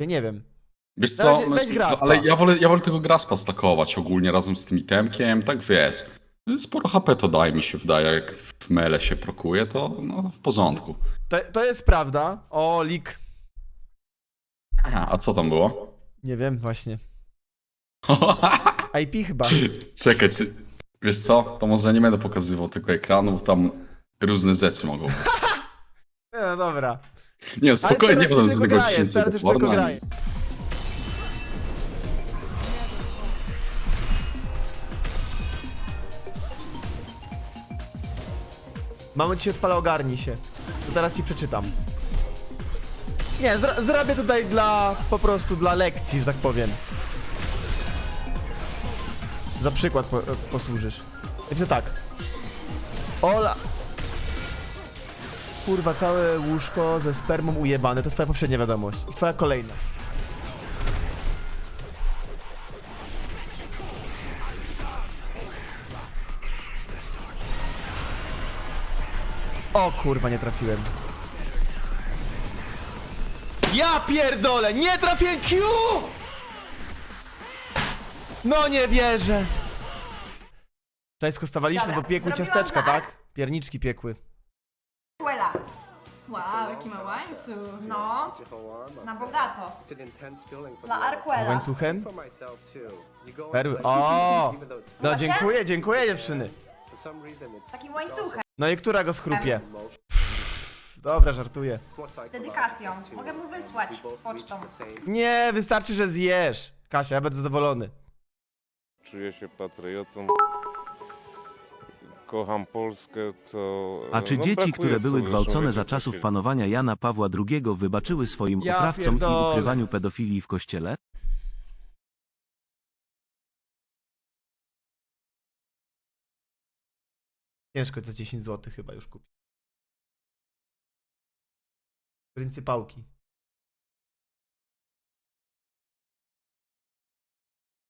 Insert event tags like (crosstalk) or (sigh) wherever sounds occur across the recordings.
Ja nie wiem. Wiesz co, weź Graspa. ale ja wolę, ja wolę tego Graspa stakować ogólnie razem z tym itemkiem, tak wiesz. Sporo HP to daje mi się wydaje, jak w mele się prokuje, to no, w porządku. To, to jest prawda. O, lik. Aha, a co tam było? Nie wiem, właśnie. (laughs) IP chyba. Czekaj, czy, wiesz co, to może nie będę pokazywał tego ekranu, bo tam różne rzeczy mogą być. (laughs) Nie, No dobra. Nie, spokojnie, teraz z tego tylko graję, teraz już tylko graję. Mamy ci się odpala, ogarnij się. To teraz ci przeczytam. Nie, zro zrobię tutaj dla, po prostu dla lekcji, że tak powiem. Za przykład po posłużysz. Także tak. Ola... Kurwa, całe łóżko ze spermą ujebane. To jest twoja poprzednia wiadomość. I twoja kolejna. O kurwa, nie trafiłem. Ja pierdolę! Nie trafiłem Q! No nie wierzę! Cześć, skostawaliśmy, Dobra, bo piekły zrobiłam ciasteczka, tak. tak? Pierniczki piekły. Wow, jaki ma łańcuch. No, na bogato. Dla Z Arquela. łańcuchem? Perły. O! No dziękuję, dziękuję dziewczyny. Takim łańcuchem. No i która go schrupie? Dobra, żartuję. Dedykacją. Mogę mu wysłać pocztą. Nie, wystarczy, że zjesz. Kasia, ja będę zadowolony. Czuję się patriotą. Kocham Polskę, co. A czy no, dzieci, brakuje które były sobie gwałcone za czasów panowania Jana Pawła II wybaczyły swoim Ja oprawcom pierdolę. i ukrywaniu pedofilii w kościele? Ciężko za 10 zł chyba już kupić. Pryncypałki.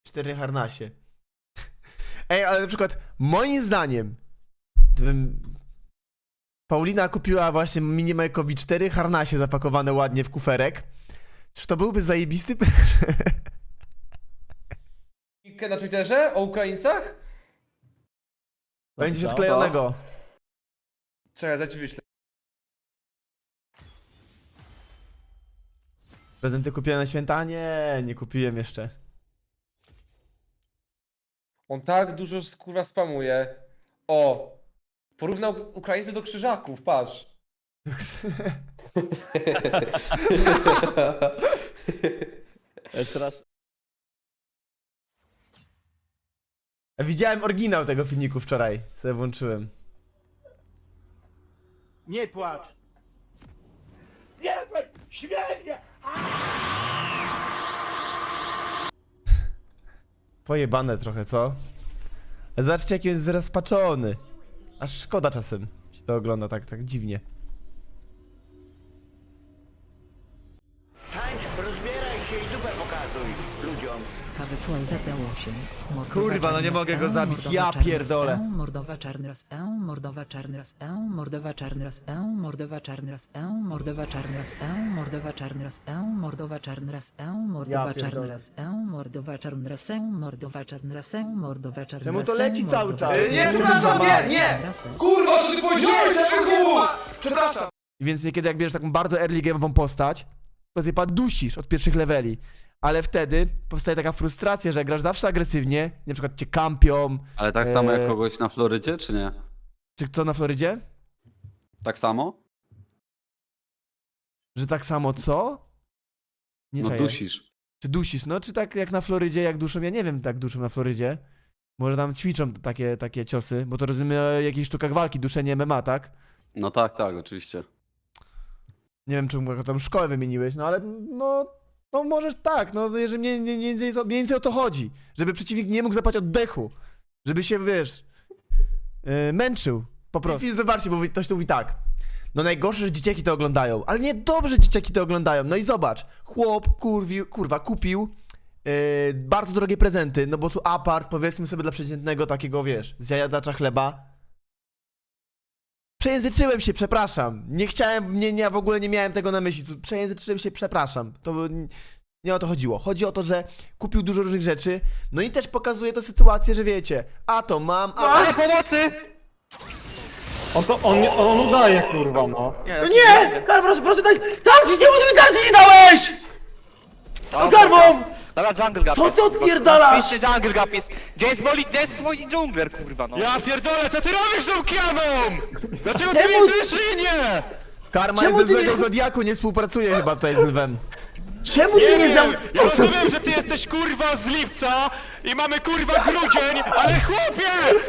Cztery harnasie. (laughs) Ej, ale na przykład moim zdaniem gdybym Paulina kupiła właśnie mini Majkowi cztery harnasie zapakowane ładnie w kuferek, czy to byłby zajebisty prezent? Linkę na Twitterze o Ukraińcach? Będziesz odklejonego. Czekaj, za ci wyślę. Prezenty kupione na święta? Nie, nie kupiłem jeszcze. On tak dużo kurwa spamuje. O! Porównał Ukraińców do krzyżaków, patrz. Teraz Widziałem oryginał tego filmiku wczoraj, sobie włączyłem. Nie płacz! Nie płacz! Śmieję! Pojebane trochę, co? Zobaczcie, jaki jest zrozpaczony. Aż szkoda czasem się to ogląda tak, tak dziwnie. Rozbieraj się i dupę pokazuj ludziom. Wysłał ZP8. Kurwa, no nie mogę go zabić, ja pierdolę. Mordowa czarny raz E, mordowa czarny raz E, mordowa czarny raz E, mordowa czarny raz E, mordowa czarny raz E, mordowa czarny raz E, mordowa czarny raz E, mordowa czarny pierdolę. raz E, mordowa czarny raz E, mordowa czarny raz E, mordowa czarny Czemu raz to E, leci cały mordowa czas? czarny Nie, raz E, przepraszam, nie, mordowa nie! czarny raz E. Kurwa, co ty powiedziałeś? Przepraszam! I więc niekiedy jak bierzesz taką bardzo early game'ową postać, to ty pan dusisz od pierwszych leveli. Ale wtedy powstaje taka frustracja, że grasz zawsze agresywnie, na przykład cię kampią, Ale tak samo jak Eee. kogoś na Florydzie, czy nie? czy co na Florydzie? Tak samo? Że tak samo co? Nie No czaję. dusisz. Czy dusisz? No, czy tak jak na Florydzie, jak duszą? Ja nie wiem, tak duszą na Florydzie. Może tam ćwiczą takie, takie ciosy, bo to rozumiem o jakichś sztukach walki, duszenie MMA, tak? No tak, tak, oczywiście. Nie wiem, czemu tam szkołę wymieniłeś, no ale no, no możesz tak, no jeżeli mniej, mniej, mniej, więcej, mniej więcej o to chodzi. Żeby przeciwnik nie mógł zapać oddechu. Żeby się, wiesz, yy, męczył. Po prostu. I zobaczcie, bo ktoś tu mówi tak. No najgorsze, że dzieciaki to oglądają, ale nie dobrze dzieciaki to oglądają. No i zobacz, chłop kurwi, kurwa kupił yy, bardzo drogie prezenty, no bo tu apart, powiedzmy sobie dla przeciętnego takiego, wiesz, zjadacza chleba. Przejęzyczyłem się, przepraszam. Nie chciałem, nie, nie, w ogóle nie miałem tego na myśli. Przejęzyczyłem się, przepraszam. To, Nie o to chodziło. Chodzi o to, że kupił dużo różnych rzeczy, no i też pokazuje to sytuację, że wiecie, a to mam, a to... pomocy! On to, on, on udaje, kurwa, no. No nie! Karol, proszę, proszę daj! Tarczy, czemu ty mi tarczy nie dałeś? No garbą! Dobra, jungle gap. Co ty odpierdalasz? Oczywiście jungle gap jest. Gdzie jest Molly, gdzie jest mój dżungler, kurwa, no. Ja pierdolę, co ty robisz tą kianą? Dlaczego ty mnie duszysz nie? Karma Czemu jest ze ty złego nie- Zodiaku, nie współpracuje chyba tutaj z Lwem. Czemu ty nie zam... Ja rozumiem, że ty jesteś kurwa z lipca i mamy kurwa grudzień, ale chłopie!